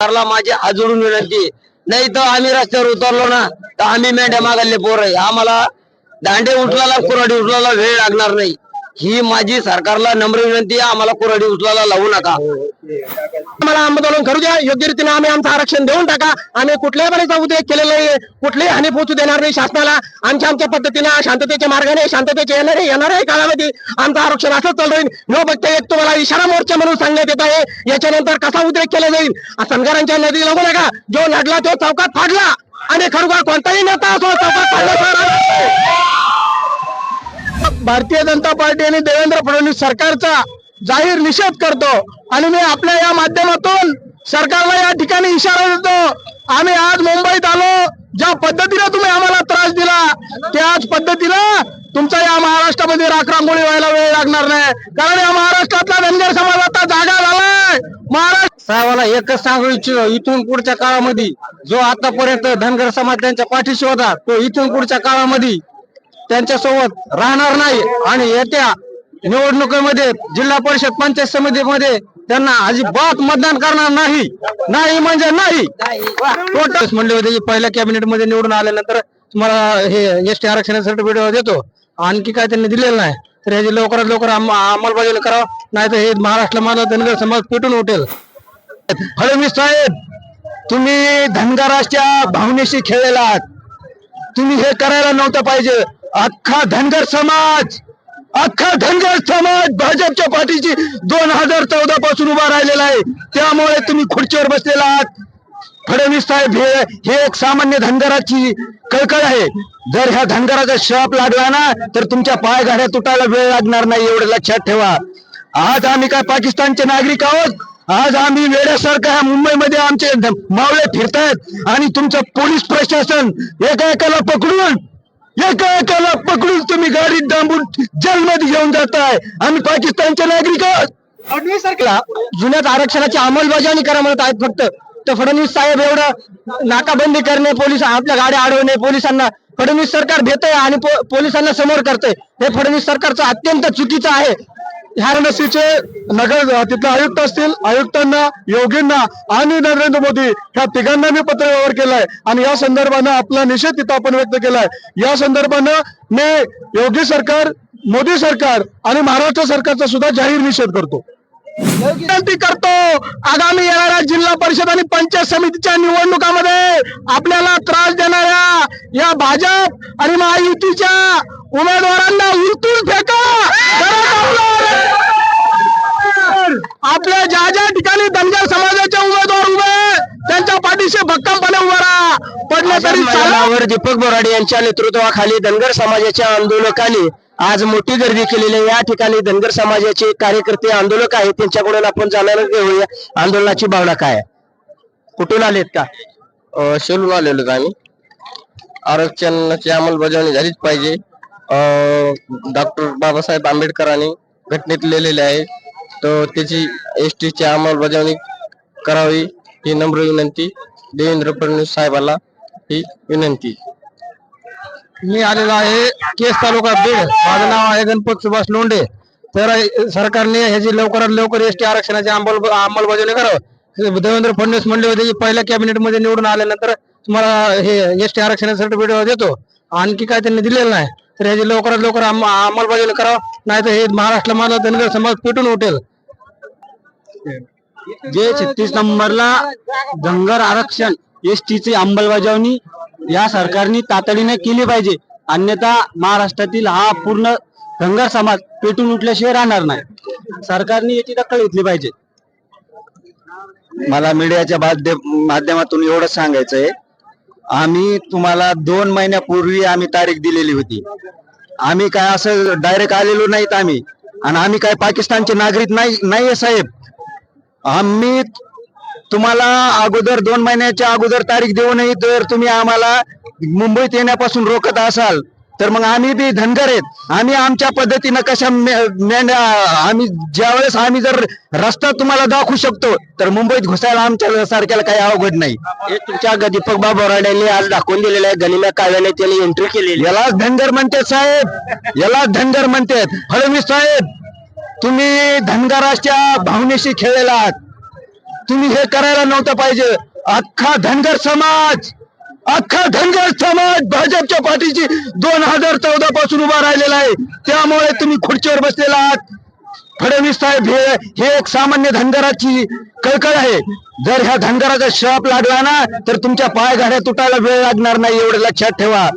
सरकारला माझी हात विनंती नाही तर आम्ही रस्त्यावर उतरलो ना तर आम्ही मेंढ्या मागायले पोर आहे. आम्हाला दांडे उचलायला कुराडी उचलायला वेळ लागणार नाही. ही माझी सरकारला नम्र विनंती आहे. आम्हाला कुराडी उचलायला लावू नका. हो, हो, आम्हाला आंदोलन करू द्या. योग्य रीतीने आम्ही आमचं आरक्षण देऊन टाका. आम्ही कुठल्याही प्रकारचा उद्रेक केलेला नाही. कुठलीही हानी पोहोचू देणार नाही शासनाला. आमच्या आमच्या पद्धतीने शांततेच्या मार्गाने शांततेच्या येणारे येणाऱ्या काळामध्ये आमचं आरक्षण असं चालू राहील. न बघता एक तुम्हाला इशारा मोर्चा म्हणून सांगण्यात येत आहे. याच्यानंतर कसा उद्रेक केला जाईल? सनगरांच्या नदी लागू नका. जो लढला तो चौकात फाडला. आणि खरोखर कोणताही नेता असो चौकात फाडला भारतीय जनता पार्टी आणि देवेंद्र फडणवीस सरकारचा जाहीर निषेध करतो. आणि मी आपल्या या माध्यमातून सरकारला या ठिकाणी इशारा देतो. आम्ही आज मुंबईत आलो. ज्या पद्धतीने तुम्ही आम्हाला त्रास दिला त्याच पद्धतीने तुमचा या महाराष्ट्रामध्ये राखरांगोळी व्हायला वेळ लागणार नाही. कारण या महाराष्ट्रातला धनगर समाज आता जागा झालाय. महाराष्ट्र साहेबाला एकच सांगू इच्छितो इथून पुढच्या काळामध्ये जो आतापर्यंत धनगर समाज त्यांच्या पाठीशी होता तो इथून पुढच्या काळामध्ये त्यांच्यासोबत राहणार नाही आणि येत्या निवडणुकीमध्ये जिल्हा परिषद पंचायत समितीमध्ये त्यांना अजिबात मतदान करणार नाही. नाही म्हणजे नाही. टोटल म्हणले होते की पहिल्या कॅबिनेटमध्ये निवडून आल्यानंतर तुम्हाला हे एस टी आरक्षण सर्टिफिकेट देतो. आणखी काय त्यांनी दिलेलं नाही. तर ह्याची लवकरात लवकर अंमलबजावणी करावं नाही तर हे महाराष्ट्र माझा धनगर समाज पेटून उठेल. फडणवीस साहेब तुम्ही धनगराच्या भावनेशी खेळलेला आहात. तुम्ही हे करायला नव्हतं पाहिजे. अख्खा धनगर समाज अख्खा धनगर समाज भाजपच्या पाठीची दोन हजार चौदा पासून उभा राहिलेला आहे. त्यामुळे तुम्ही खुर्चीवर बसलेला आहात. फडणवीस साहेब हे हे एक सामान्य धनगराची कळकळ आहे. जर ह्या धनगराचा शाप लागला ना तर तुमच्या पायघाड्या तुटायला वेळ लागणार नाही एवढं लक्षात ठेवा. आज आम्ही काय पाकिस्तानचे नागरिक आहोत? आज आम्ही वेड्यासारखं ह्या मुंबईमध्ये आमचे मावळे फिरतायत आणि तुमचं पोलीस प्रशासन एका एकाला पकडून एका एकाला पकडून तुम्ही गाडीत डांबून जेलमध्ये घेऊन जाताय. आम्ही पाकिस्तानचे नागरिक फडणवीस जुन्यात आरक्षणाची अंमलबजावणी करा म्हणत आहेत फक्त. तर फडणवीस साहेब एवढं नाकाबंदी करणे पोलीस आपल्या गाड्या अडवणे पोलिसांना फडणवीस सरकार भेटय आणि पो- पोलिसांना समोर करते हे फडणवीस सरकारचं अत्यंत चुकीचं आहे. ह्या नगर तिथले आयुक्त असतील आयुक्तांना योगींना आणि नरेंद्र मोदी ह्या तिघांना मी पत्र व्यवहार केलाय. आणि या संदर्भानं आपला निषेध तिथं आपण व्यक्त केलाय. या संदर्भानं मी योगी सरकार मोदी सरकार आणि महाराष्ट्र सरकारचा सुद्धा जाहीर निषेध करतो. विनंती करतो आगामी येणाऱ्या जिल्हा परिषद आणि पंचायत समितीच्या निवडणुकामध्ये आपल्याला त्रास देणाऱ्या या भाजप आणि महायुतीच्या उमेदवारांना उलटून फेका. आपल्या ज्या ज्या ठिकाणी धनगर समाजाचे उमेदवार उभे आहेत, त्यांच्या पाठीशी भक्कमपणे उभा राहा. पडले तरी चालेल. मैदानावर दीपक बोराडे यांच्या नेतृत्वाखाली धनगर समाजाच्या आंदोलकांनी आज मोठी गर्दी केलेली आहे. या ठिकाणी धनगर समाजाचे कार्यकर्ते आंदोलक आहेत. त्यांच्याकडून आपण जाणून घेऊया आंदोलनाची भावना काय. कुठून आलेत का? शेलून आलेलो आम्ही. आरक्षणाची अंमलबजावणी झालीच पाहिजे. डॉक्टर बाबासाहेब आंबेडकरांनी घटनेत लिहिलेले आहे. तर त्याची एस टीची अंमलबजावणी करावी ही नम्र विनंती. देवेंद्र फडणवीस साहेबाला ही विनंती. मी आलेलो आहे केस तालुका बीड. माझं नाव आहे गणपत सुभाष लोंढे. तर सरकारने ह्याची लवकरात लवकर एस टी आरक्षणाची अंमल अंमलबजावणी करावं. देवेंद्र फडणवीस म्हणले होते की पहिल्या कॅबिनेटमध्ये निवडून आल्यानंतर तुम्हाला हे एस टी आरक्षण सर्टिफिकेट देतो. आणखी काय त्यांनी दिलेलं नाही. तर ह्याची लवकरात लवकर अंमलबजावणी करावं नाही तर हे महाराष्ट्र माझा धनगर समाज पेटून उठेल. जे छत्तीस नंबरला धनगर आरक्षण एस ची अंमलबजावणी या सरकारने तातडीने केली पाहिजे. अन्यथा महाराष्ट्रातील हा पूर्ण धनगर समाज पेटून उठल्याशिवाय राहणार नाही. सरकारने याची दखल घेतली पाहिजे. मला मीडियाच्या माध्यमातून एवढं आहे आम्ही तुम्हाला दोन महिन्यापूर्वी आम्ही तारीख दिलेली होती. आम्ही काय असं डायरेक्ट आलेलो नाहीत आम्ही. आणि आम्ही काय पाकिस्तानचे नागरिक नाही नाहीये साहेब. आम्ही तुम्हाला अगोदर दोन महिन्याच्या अगोदर तारीख देऊनही तर तुम्ही आम्हाला मुंबईत येण्यापासून रोखत असाल. तर मग आम्ही बी धनगर आहेत. आम्ही आमच्या पद्धतीनं कशा मे- मेंढ्या आम्ही ज्यावेळेस आम्ही जर रस्ता तुम्हाला दाखवू शकतो तर मुंबईत घुसायला आमच्या सारख्याला काही अवघड नाही. हे तुमच्या दीपक बाबू बोराड्यांनी आज दाखवून दिलेलं आहे गनिम्या काव्याने त्यांनी एंट्री केलेली यालाच धनगर म्हणतात साहेब. यालाच धनगर म्हणतात. फडणवीस साहेब तुम्ही धनगराच्या भावनेशी खेळलेला आहात. तुम्ही हे करायला नव्हतं पाहिजे. अख्खा धनगर समाज अख्खा धनगर समाज भाजपच्या पाठीची दोन हजार चौदा पासून उभा राहिलेला आहे. त्यामुळे तुम्ही खुर्चीवर बसलेला आहात. फडणवीस साहेब हे हे एक सामान्य धनगराची कळकळ आहे. जर ह्या धनगराचा शाप लागला ना तर तुमच्या पाय गाड्या तुटायला वेळ लागणार नाही एवढं लक्षात ठेवा.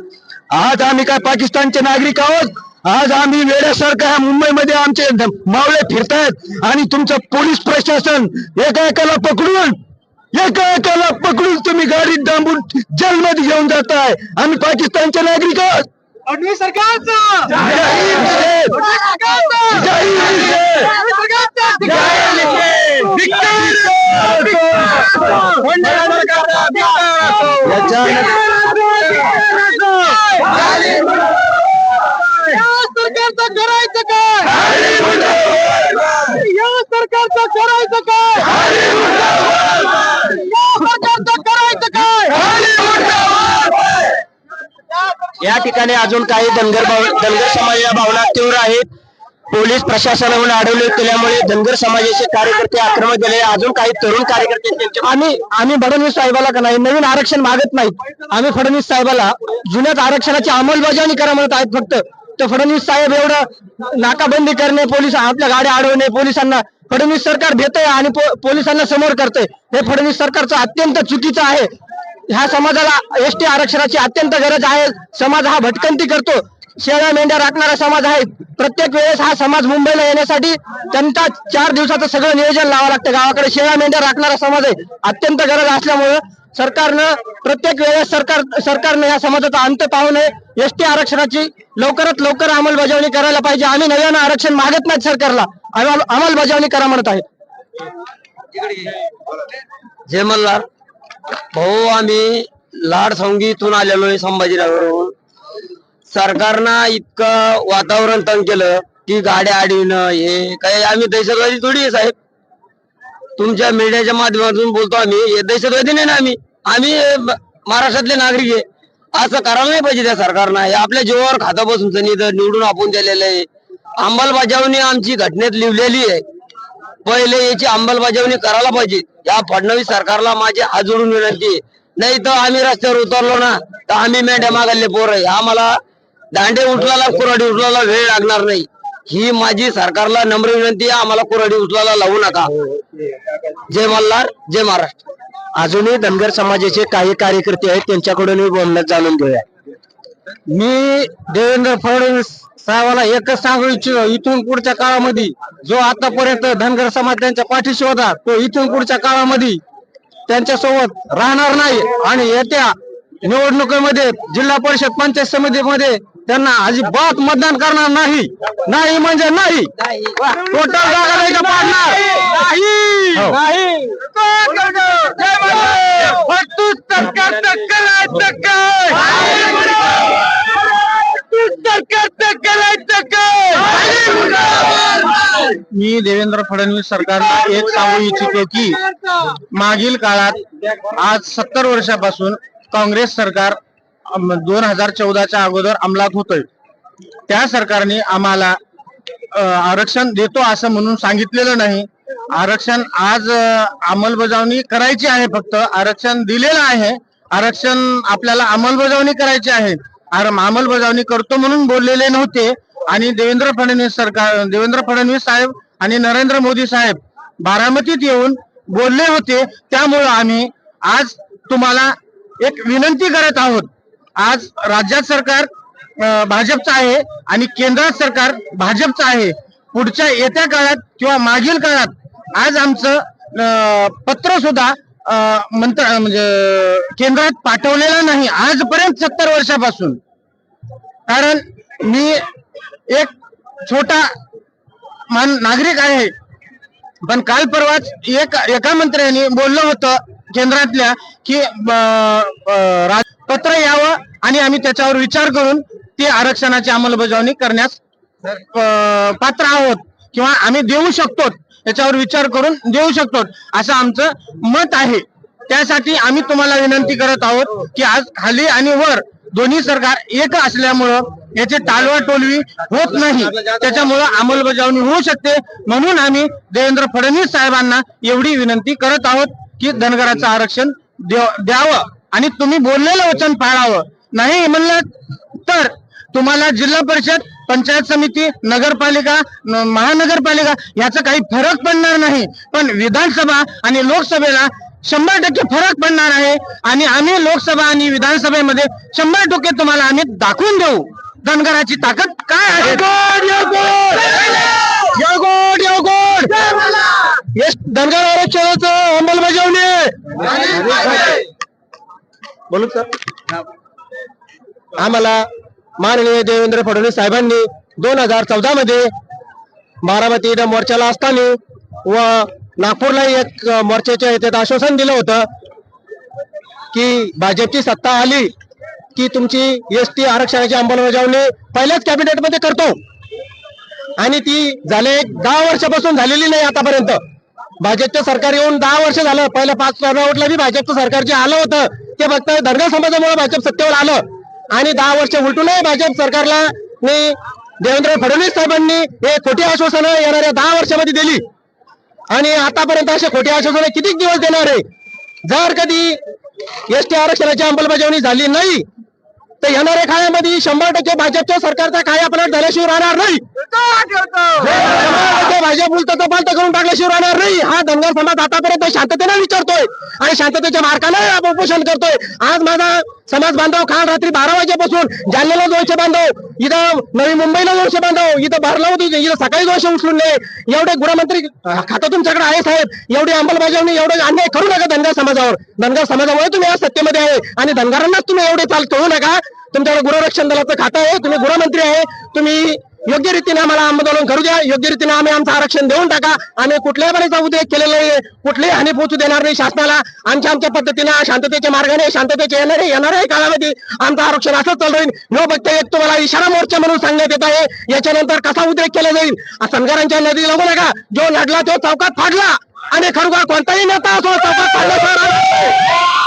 आज आम्ही काय पाकिस्तानचे नागरिक आहोत? आज आम्ही वेड्यासारखं ह्या मुंबईमध्ये आमचे मावळे फिरतायत आणि तुमचं पोलीस प्रशासन एका एकाला पकडून एका एकाला पकडून तुम्ही गाडीत डांबून जेलमध्ये घेऊन जाताय. आम्ही पाकिस्तानचे नागरिक आहोत. फडणवीस सरकारचं! सरकारचं! करायचं काय? या सरकारचं करायचं काय? या ठिकाणी अजून काही धनगर धनगर समाजाच्या भावना तीव्र आहेत. पोलीस प्रशासनाकडून अडवले केल्यामुळे धनगर समाजाचे कार्यकर्ते आक्रमक झाले. अजून काही तरुण कार्यकर्ते आम्ही आम्ही फडणवीस साहेबाला का नाही नवीन आरक्षण मागत नाहीत. आम्ही फडणवीस साहेबाला जुन्याच आरक्षणाची अंमलबजावणी करा म्हणत आहेत फक्त. तर फडणवीस साहेब एवढं नाकाबंदी करणे पोलीस आपल्या गाड्या अडवणे पोलिसांना फडणवीस सरकार देतय आणि पो- पोलिसांना समोर करते हे फडणवीस सरकारचं अत्यंत चुकीचं आहे. ह्या समाजाला एसटी आरक्षणाची अत्यंत गरज आहे. समाज हा भटकंती करतो. शेळ्या मेंढ्या राखणारा समाज आहे. प्रत्येक वेळेस हा समाज मुंबईला येण्यासाठी त्यांचा चार दिवसाचं सगळं नियोजन लावावं लागतं. गावाकडे शेळ्या मेंढ्या राखणारा समाज आहे. अत्यंत गरज असल्यामुळं सरकारनं प्रत्येक वेळेस सरकार सरकारनं या समाजाचा अंत पाहू नये. एसटी आरक्षणाची लवकरात लवकर अंमलबजावणी करायला पाहिजे. आम्ही नव्यानं आरक्षण मागत नाहीत सरकारला. अंमलबजावणी करा म्हणत आहे. जय मल्हार. भाऊ आम्ही लाड संगीतून आलेलो आहे संभाजीनगरहून. सरकारनं इतकं वातावरण तंग केलं की गाड्या अडविणं हे काही आम्ही दहशतवादी थोडी आहे साहेब. तुमच्या मीडियाच्या माध्यमातून बोलतो आम्ही हे दहशतवादी नाही ना आम्ही. आम्ही महाराष्ट्रातले नागरिक आहे. असं करायला नाही पाहिजे त्या सरकारनं. हे आपल्या जीवावर खातं बसून सनी निवडून आपण दिलेलं आहे. अंमलबजावणी आमची घटनेत लिहिलेली आहे. पहिले याची अंमलबजावणी करायला पाहिजे. या फडणवीस सरकारला माझी हात जोडून विनंती आहे. नाही तर आम्ही रस्त्यावर उतरलो ना तर आम्ही मेंढ्या मागायले पोर आहे. आम्हाला दांडे उचलायला कुराडी उचलायला वेळ लागणार नाही. ही माझी सरकारला नम्र विनंती आहे. आम्हाला कुराडी उचलायला लावू नका. जय मल्हार जय महाराष्ट्र. अजूनही धनगर समाजाचे काही कार्यकर्ते आहेत त्यांच्याकडूनही बोलण्यात जाणून घेऊया. मी देवेंद्र फडणवीस साहेबाला एकच सांगू इच्छितो इथून पुढच्या काळामध्ये जो आतापर्यंत धनगर समाज त्यांच्या पाठीशी होता तो इथून पुढच्या काळामध्ये त्यांच्यासोबत राहणार नाही. आणि येत्या निवडणुकीमध्ये जिल्हा परिषद पंचायत समितीमध्ये त्यांना अजिबात मतदान करणार नाही. नाही म्हणजे नाही. टोटल जागा नाही पाडणार. नाही. हो. नाही. मी देवेंद्र फडणवीस सरकारला एक सांगू इच्छितो की मागील काळात आज सत्तर वर्षापासून काँग्रेस सरकार दोन हजार चौदाच्या अगोदर अंमलात होतोय. त्या सरकारने आम्हाला आरक्षण देतो असं म्हणून सांगितलेलं नाही. आरक्षण आज अंमलबजावणी करायची आहे फक्त. आरक्षण दिलेलं आहे. आरक्षण आपल्याला अंमलबजावणी करायची आहे. आर- अंमलबजावणी करतो म्हणून बोललेले नव्हते. आणि देवेंद्र फडणवीस सरकार देवेंद्र फडणवीस साहेब आणि नरेंद्र मोदी साहेब बारामतीत येऊन बोलले होते. त्यामुळं आम्ही आज तुम्हाला एक विनंती करत आहोत. आज राज्यात सरकार भाजपचं आहे आणि केंद्रात सरकार भाजपचं आहे. पुढच्या येत्या काळात किंवा मागील काळात आज आमचं पत्र सुद्धा मंत्र म्हणजे केंद्रात पाठवलेलं नाही. आजपर्यंत सत्तर वर्षापासून. कारण मी एक छोटा मान नागरिक आहे. पण काल परवाच एक एका मंत्र्यांनी बोललं होतं केंद्रातल्या की राज- पत्र यावं आणि आम्ही त्याच्यावर विचार करून ते आरक्षणाची अंमलबजावणी करण्यास पात्र आहोत किंवा आम्ही देऊ शकतो याच्यावर विचार करून देऊ शकतो असं आमचं मत आहे. त्यासाठी आम्ही तुम्हाला विनंती करत आहोत की आज खाली आणि वर दोन्ही सरकार एक असल्यामुळं याची टालवा टोलवी होत नाही. त्याच्यामुळं अंमलबजावणी होऊ शकते. म्हणून आम्ही देवेंद्र फडणवीस साहेबांना एवढी विनंती करत आहोत की धनगराचं आरक्षण द्या- द्यावं. आणि तुम्ही बोललेलं वचन पाळावं. नाही म्हणलं तर तुम्हाला जिल्हा परिषद पंचायत समिती नगरपालिका महानगरपालिका याचा काही फरक पडणार नाही. पण विधानसभा आणि लोकसभेला शंभर टक्के फरक पडणार आहे आणि आम्ही लोकसभा आणि विधानसभेमध्ये शंभर टक्के तुम्हाला आम्ही दाखवून देऊ. धनगराची ताकद काय आहे? धनगर आरक्षणाचं अंमलबजावणी! बोलू सर. आम्हाला माननीय देवेंद्र फडणवीस साहेबांनी दोन हजार चौदा मध्ये बारामती इथं मोर्चाला असताना व नागपूरलाही एक मोर्चाच्या याच्यात आश्वासन दिलं होतं की भाजपची सत्ता आली की तुमची एस टी आरक्षणाची अंमलबजावणी पहिल्याच कॅबिनेटमध्ये करतो. आणि ती झाले एक दहा वर्षापासून झालेली नाही आतापर्यंत. भाजपचं सरकार येऊन दहा वर्ष झालं. पहिलं पाच टर्नआउटला बी भाजपचं सरकार जे आलं होतं ते फक्त धनगर समाजामुळे भाजप सत्तेवर आलं. आणि दहा वर्ष उलटूनही भाजप सरकारला मी देवेंद्र फडणवीस साहेबांनी हे खोटी आश्वासनं येणाऱ्या दहा वर्षामध्ये दिली. आणि आतापर्यंत असे खोटे आश्वासनं किती दिवस देणार आहे? जर कधी एस टी आरक्षणाची अंमलबजावणी झाली नाही तर येणाऱ्या काळामध्ये शंभर टक्के भाजपच्या सरकारचा काय आपल्याला झाल्याशिवाय राहणार नाही. शंभर टक्के भाजप उलट पालत करून टाकल्याशिवाय राहणार नाही. हा धनगर समाज आतापर्यंत शांततेने विचारतोय आणि शांततेच्या मार्गाने उपोषण करतोय. आज माझा समाज बांधव काल रात्री बारा वाजेपासून जालन्याला दोनशे बांधव इथं नवी मुंबईला दोनशे बांधव इथं होती इथं सकाळी दोनशे उचलून नाही एवढे गृहमंत्री खातं तुमच्याकडे आहे साहेब. एवढी अंमलबजावणी एवढे अन्याय करू नका धनगर समाजावर. धनगर समाजामुळे तुम्ही आज सत्तेमध्ये आहे आणि धनगरांनाच तुम्ही एवढे चाल करू नका. तुमच्याकडे गृहरक्षण दलाचं खातं आहे तुम्ही गृहमंत्री आहे तुम्ही योग्य रीतीने आम्हाला आंदोलन करू द्या योग्य रीतीने आम्ही आमचं आरक्षण देऊन टाका आम्ही कुठल्याही बरेचा उदय केलेला नाही कुठलीही हानी पोहोचू देणार नाही शासनाला आमच्या आमच्या पद्धतीने शांततेच्या मार्गाने शांततेच्या येणारे येणाऱ्या काळामध्ये आमचं आरक्षण असंच चालू राहील. न बघता एक तुम्हाला इशारा मोर्चा म्हणून सांगण्यात येत आहे याच्यानंतर कसा उद्रेक केला जाईल? संघारांच्या नदी लागू नका जो लढला तो चौकात फाडला. आणि खरोखर कोणताही नेता असो चौकात फाडला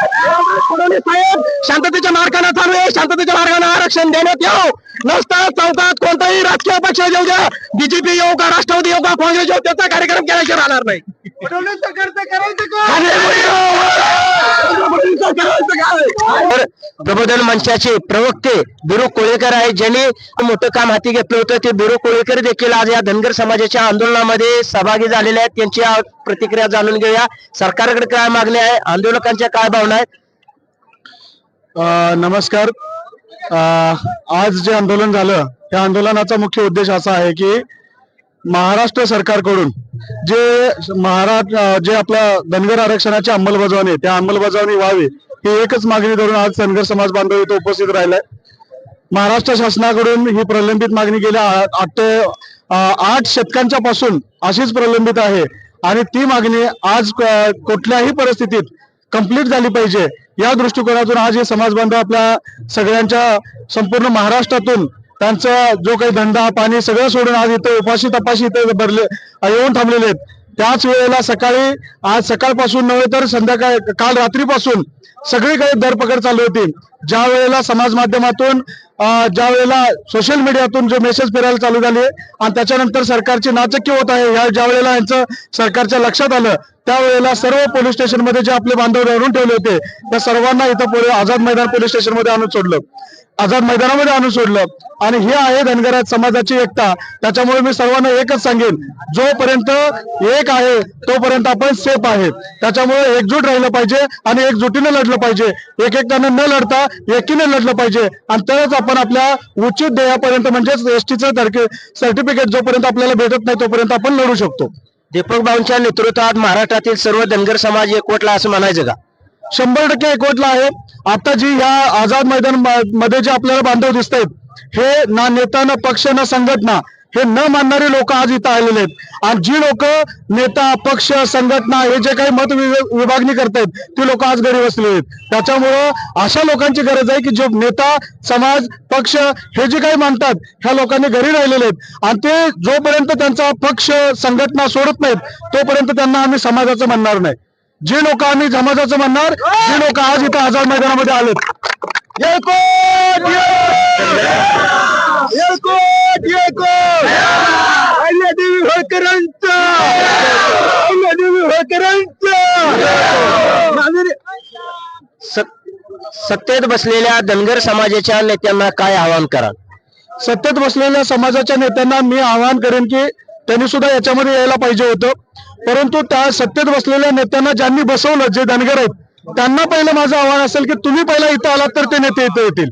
साहेब शांततेच्या मार्गाने चालू आहे शांततेच्या मार्गाने आरक्षण देण्यात यावं नसता चौकात कोणताही राजकीय पक्ष येऊ द्या बीजेपी येऊ का राष्ट्रवादी येऊ का काँग्रेस येऊ त्याचा कार्यक्रम केल्याशिवाय राहणार नाही तर प्रबोधन मंचाचे प्रवक्ते बिरू कोळेकर आहेत ज्यांनी मोठं काम हाती घेतलं होतं. ते बिरू कोळेकर देखील आज या धनगर समाजाच्या आंदोलनामध्ये सहभागी झालेले आहेत. त्यांची प्रतिक्रिया जाणून घेऊया. सरकारकडे काय मागणी आहे? आंदोलकांच्या काय भावना आहेत? नमस्कार. आज जे आंदोलन झालं त्या आंदोलनाचा मुख्य उद्देश असा आहे की महाराष्ट्र सरकारकडून जे महाराष्ट्र जे आपल्या धनगर आरक्षणाची अंमलबजावणी आहे, त्या अंमलबजावणी व्हावी ही एकच मागणी धरून आज धनगर समाज बांधव इथं उपस्थित राहिलाय. महाराष्ट्र शासनाकडून ही प्रलंबित मागणी गेल्या आठ ते आठ शतकांच्या पासून अशीच प्रलंबित आहे आणि ती मागणी आज कुठल्याही परिस्थितीत कंप्लीट झाली पाहिजे या दृष्टिकोनातून आज हे समाज बांधव आपल्या सगळ्यांच्या संपूर्ण महाराष्ट्रातून त्यांचा जो काही धंदा पाणी सगळं सोडून आज इथं उपाशी तपाशी इथे भरले येऊन थांबलेले आहेत. त्याच वेळेला सकाळी आज सकाळपासून नव्हे तर संध्याकाळ काल रात्रीपासून सगळीकडे धरपकड चालू होती. ज्या वेळेला समाज माध्यमातून ज्या वेळेला सोशल मीडियातून जो मेसेज फिरायला चालू झाले आणि त्याच्यानंतर सरकारची नाचक्की होत आहे ह्या ज्या वेळेला यांचं सरकारच्या लक्षात आलं त्यावेळेला सर्व पोलीस स्टेशनमध्ये जे आपले बांधव धरून ठेवले होते त्या सर्वांना इथं आझाद मैदान पोलीस स्टेशनमध्ये आणून सोडलं. आझाद मैदानामध्ये आणून सोडलं. आणि हे आहे धनगराज समाजाची एकता. त्याच्यामुळे मी सर्वांना एकच सांगेन जोपर्यंत एक आहे तोपर्यंत आपण सेफ आहे. त्याच्यामुळे एकजूट राहिलं पाहिजे आणि एकजुटीने लढलं पाहिजे. एक एकट्यानं न लढता एकीने लढलं पाहिजे. आणि तरच आपण आपल्या उचित ध्येयापर्यंत म्हणजेच एसटीचं सर्टिफिकेट जोपर्यंत आपल्याला भेटत नाही तोपर्यंत आपण लढू शकतो. दीपक भाऊंच्या नेतृत्वात महाराष्ट्रातील सर्व धनगर समाज एकवटला असं म्हणायचं का? शंभर टक्के एकवटला आहे. आता जी ह्या आझाद मैदानमध्ये जे आपल्याला बांधव दिसत आहेत हे ना नेता ना पक्ष ना संघटना हे न मानणारे लोक आज इथं आलेले आहेत. आणि जी लोक नेता पक्ष संघटना हे जे काही मत विभागणी करतायत ती लोक आज घरी बसलेले आहेत. त्याच्यामुळं अशा लोकांची गरज आहे की जो नेता समाज पक्ष हे जे काही मानतात ह्या लोकांनी घरी राहिलेले आहेत. आणि ते जोपर्यंत त्यांचा पक्ष संघटना सोडत नाहीत तोपर्यंत त्यांना आम्ही समाजाचं म्हणणार नाही. जे लोक आम्ही समाजाचं म्हणणार जे लोक आज इथं आझाद मैदानामध्ये आलेत. होळकरांचं अहिल्यादेवी होळकरांचं. सत्तेत बसलेल्या धनगर समाजाच्या नेत्यांना काय आवाहन करा सत्तेत बसलेल्या समाजाच्या नेत्यांना मी आवाहन करेन की त्यांनी सुद्धा याच्यामध्ये यायला पाहिजे होतं. परंतु त्या सत्तेत बसलेल्या नेत्यांना ज्यांनी बसवलं जे धनगर आहेत त्यांना पहिलं माझं आव्हान असेल की तुम्ही पहिला इथं आलात तर ते नेते इथं येतील.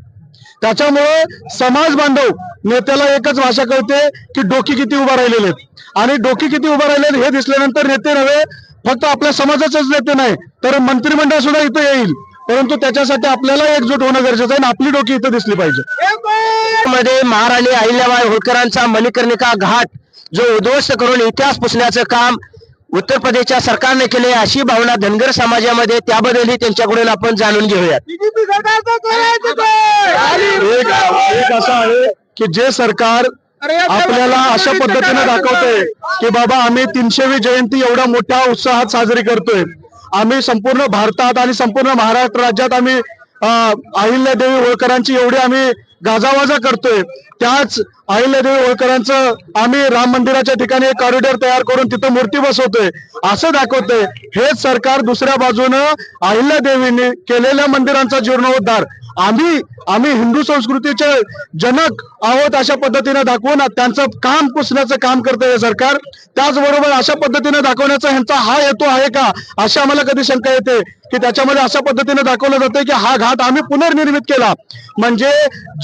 त्याच्यामुळे समाज बांधव नेत्याला एकच भाषा कळते की डोकी किती उभा राहिलेले आहेत. आणि डोकी किती उभा राहिलेत हे दिसल्यानंतर नेते नव्हे फक्त आपल्या समाजाचेच नेते नाही तर मंत्रिमंडळ सुद्धा इथं येईल. परंतु त्याच्यासाठी आपल्याला एकजूट होणं गरजेचं आहे आणि आपली डोकी इथं दिसली पाहिजे. मध्ये महाराणी अहिल्याबाई होळकरांचा मणिकर्णिका घाट जो उद्ध्वस्त करून इतिहास पुसण्याचं काम उत्तर प्रदेशच्या सरकारने केले अशी भावना धनगर समाजामध्ये त्याबद्दलही त्यांच्याकडून आपण जाणून घेऊयात. एक एक असं आहे की जे सरकार आपल्याला अशा पद्धतीने दाखवतंय की बाबा आम्ही तीनशेवी जयंती एवढ्या मोठ्या उत्साहात साजरी करतोय. आम्ही संपूर्ण भारतात आणि संपूर्ण महाराष्ट्र राज्यात आम्ही अहिल्यादेवी होळकरांची एवढी आम्ही गाजावाजा करतोय. त्याच अहिल्यादेवी होळकरांचं आम्ही राम मंदिराच्या ठिकाणी एक कॉरिडॉर तयार करून तिथं मूर्ती बसवतोय. असं दाखवतोय. हेच सरकार दुसऱ्या बाजूनं अहिल्यादेवींनी केलेल्या मंदिरांचा जीर्णोद्धार. आम्ही आम्ही हिंदू संस्कृतीचे जनक आहोत अशा पद्धतीने दाखवून त्यांचं काम पुसण्याचं काम करतंय हे सरकार. त्याचबरोबर अशा पद्धतीने दाखवण्याचा ह्यांचा हा हेतू आहे का? अशी आम्हाला कधी शंका येते. की त्याच्यामध्ये अशा पद्धतीने दाखवलं जातं की हा घाट आम्ही पुनर्निर्मित केला. म्हणजे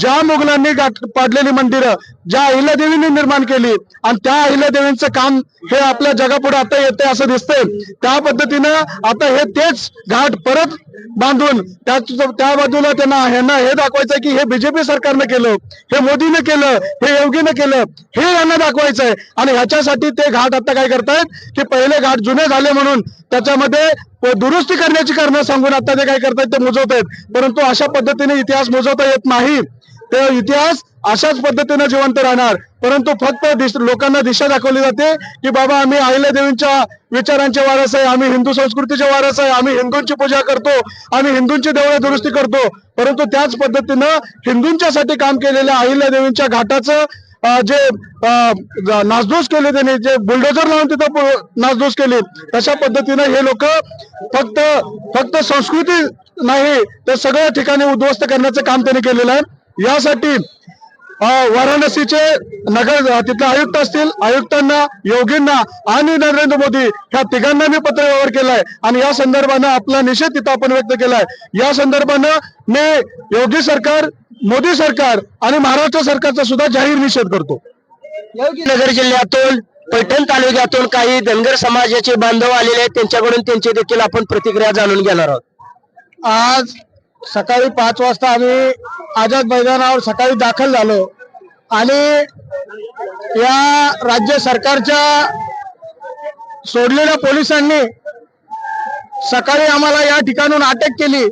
ज्या मुघलांनी पाडलेली मंदिरं ज्या अहिल्यादेवींनी निर्माण केली आणि त्या अहिल्यादेवींचं काम हे आपल्या जगापुढे आता येते असं दिसतंय. त्या पद्धतीनं आता हे तेच घाट परत बांधून त्या त्या बाजूला त्यांना ह्यांना हे दाखवायचं की हे बीजेपी सरकारनं केलं हे मोदीनं केलं हे योगीनं केलं हे यांना दाखवायचंय. आणि ह्याच्यासाठी ते घाट आता काय करतायत की पहिले घाट जुने झाले म्हणून त्याच्यामध्ये व दुरुस्ती करण्याची कारणं सांगून आता ते काय करतायत ते मुजवतायत. परंतु अशा पद्धतीने इतिहास मोजवता येत नाही. ते इतिहास अशाच पद्धतीने जिवंत राहणार. परंतु फक्त लोकांना दिशा दाखवली जाते की बाबा आम्ही अहिल्यादेवींच्या विचारांचे वारस आहे आम्ही हिंदू संस्कृतीचे वारस आहे आम्ही हिंदूंची पूजा करतो आम्ही हिंदूंची देवळे दुरुस्ती करतो. परंतु त्याच पद्धतीनं हिंदूंच्यासाठी काम केलेल्या अहिल्यादेवींच्या घाटाचं जे अं, नासधूस केली त्यांनी जे बुलडोजर लावून तिथं नासधूस केली तशा पद्धतीनं हे लोक फक्त फक्त संस्कृती नाही तर सगळ्या ठिकाणी उद्ध्वस्त करण्याचं काम त्यांनी केलेलं आहे. यासाठी वाराणसीचे नगर तिथले आयुक्त असतील आयुक्तांना योगींना आणि नरेंद्र मोदी ह्या तिघांना मी पत्र व्यवहार केलाय. आणि या संदर्भानं आपला निषेध तिथं आपण व्यक्त केलाय. या संदर्भानं मी योगी सरकार मोदी सरकार आणि महाराष्ट्र सरकारचा सुद्धा जाहीर निषेध करतो. नगर जिल्ह्यातून पैठण तालुक्यातून काही धनगर समाजाचे बांधव आलेले आहेत त्यांच्याकडून त्यांची देखील आपण प्रतिक्रिया जाणून घेणार आहोत. आज सकाळी पाच वाजता आम्ही आझाद मैदानावर सकाळी दाखल झालो. आणि या राज्य सरकारच्या सोडलेल्या पोलिसांनी सकाळी आम्हाला या ठिकाणून अटक केली.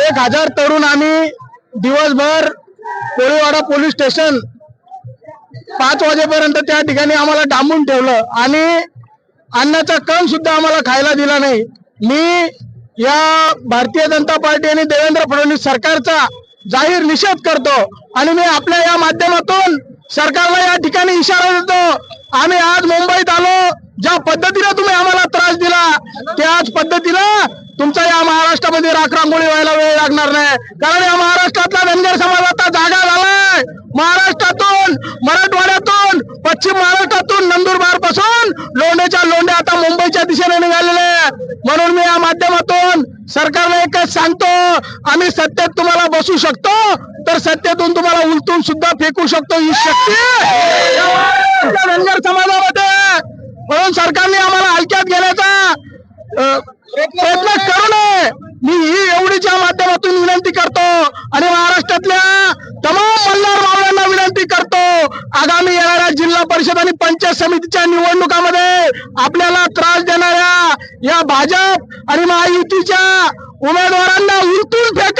एक हजार तरुण आम्ही दिवसभर कोळीवाडा पोलीस स्टेशन पाच वाजेपर्यंत त्या ठिकाणी आम्हाला डांबून ठेवलं आणि अन्नाचा कण सुद्धा आम्हाला खायला दिला नाही. मी या भारतीय जनता पार्टी आणि देवेंद्र फडणवीस सरकारचा जाहीर निषेध करतो. आणि मी आपल्या या माध्यमातून सरकारला या ठिकाणी इशारा देतो. आम्ही आज मुंबईत आलो. ज्या पद्धतीने तुम्ही आम्हाला त्रास दिला त्याच पद्धतीनं तुमचा या महाराष्ट्रामध्ये राखरांगोळी व्हायला वेळ लागणार नाही. कारण या महाराष्ट्रातला धनगर समाज आता जागा झालाय. महाराष्ट्रातून मराठवाड्यातून पश्चिम महाराष्ट्रातून नंदुरबारपासून. लोंढेच्या लोंढे आता मुंबईच्या दिशेने निघालेले म्हणून मी या माध्यमातून सरकारला एकच सांगतो आम्ही सत्तेत तुम्हाला बसू शकतो तर सत्तेतून तुम्हाला उलटून सुद्धा फेकू शकतो ही शक्ती. धनगर समाजामध्ये. म्हणून सरकारने आम्हाला हलक्यात घेण्याचा प्रयत्न करू नये. मी ही एवढीच्या माध्यमातून विनंती करतो. आणि महाराष्ट्र तमाम मल्हार मावळ्यांना विनंती करतो आगामी येणाऱ्या जिल्हा परिषद आणि पंचायत समितीच्या निवडणुकामध्ये आपल्याला त्रास देणाऱ्या या भाजप आणि महायुतीच्या उमेदवारांना उलटून फेक